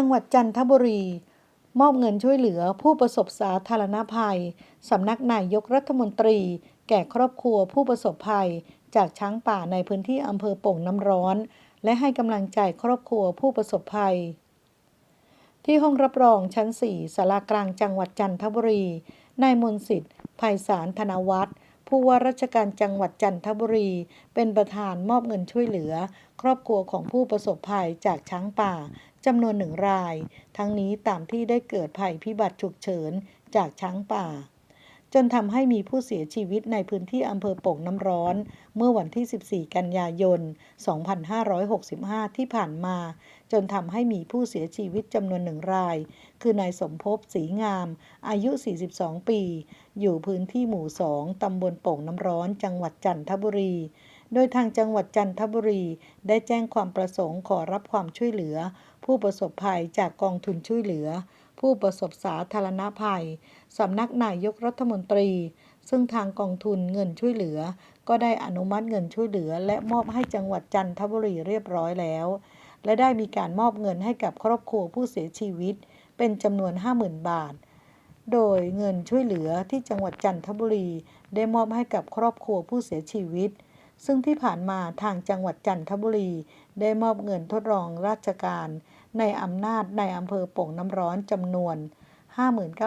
จังหวัดจันทบุรี มอบเงินช่วยเหลือผู้ประสบสาธารณภัย สำนักนายกรัฐมนตรี แก่ครอบครัวผู้ประสบภัย จากช้างป่าในพื้นที่อำเภอโป่งน้ำร้อน และให้กำลังใจครอบครัวผู้ประสบภัย ที่ห้องรับรองชั้น 4สารากลางจังหวัดจันทบุรีนายมนสิทธิ์ไพศาลธนวัฒน์ ผู้ว่าราชการจังหวัดจันทบุรี เป็นประธานมอบเงินช่วยเหลือ ครอบครัวของผู้ประสบภัยจากช้างป่าจำนวนหนึ่งราย ทั้งนี้ตามที่ได้เกิดภัยพิบัติฉุกเฉินจากช้างป่า จนทำให้มีผู้เสียชีวิตในพื้นที่อำเภอโป่งน้ำร้อน เมื่อวันที่ 14 กันยายน 2565 ที่ผ่านมา จนทำให้มีผู้เสียชีวิตจำนวนหนึ่งราย คือนายสมภพศรีงาม อายุ 42 ปี อยู่พื้นที่หมู่ 2 ตำบลโป่งน้ำร้อน จังหวัดจันทบุรี โดยทางจังหวัดจันทบุรี ได้แจ้งความประสงค์ขอรับความช่วยเหลือ ผู้ประสบภัยจากกองทุนช่วยเหลือ ผู้ประสบสาธารณภัย สำนักนายกรัฐมนตรี ซึ่งทางกองทุนเงินช่วยเหลือ ก็ได้อนุมัติเงินช่วยเหลือ และมอบให้จังหวัดจันทบุรีเรียบร้อยแล้ว และได้มีการมอบเงินให้กับครอบครัวผู้เสียชีวิต เป็นจำนวน 50,000 บาท โดยเงินช่วยเหลือที่จังหวัดจันทบุรี ได้มอบให้กับครอบครัวผู้เสียชีวิตซึ่งที่ผ่านมาทางจังหวัดจันทบุรี ได้มอบเงินทดลองราชการ ในอำนาจในอำเภอโป่งน้ำร้อนจำนวน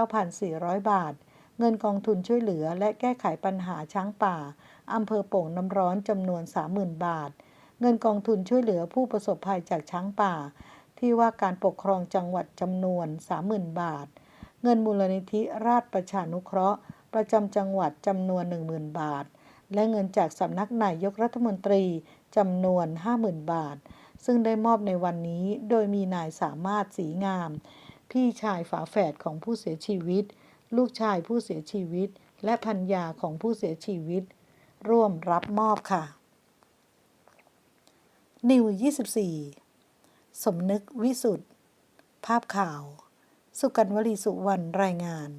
59,400 บาท เงินกองทุนช่วยเหลือและแก้ไขปัญหาช้างป่าอำเภอโป่งน้ำร้อนจำนวน 30,000 บาท เงินกองทุนช่วยเหลือผู้ประสบภัยจากช้างป่า ที่ว่าการปกครองจังหวัดจำนวน 30,000 บาท เงินมูลนิธิราชประชานุเคราะห์ ประจำจังหวัดจำนวน 10,000 บาท และเงินจากสำนักนายกรัฐมนตรีจำนวน 50,000 บาทซึ่งได้มอบในวันนี้โดยมีนายสามารถสีงาม พี่ชายฝาแฝดของผู้เสียชีวิต ลูกชายผู้เสียชีวิต และพันยาของผู้เสียชีวิต ร่วมรับมอบค่ะ นิว 24 สมนึกวิสุทธ์ภาพข่าว สุกันวลีสุวรรณรายงาน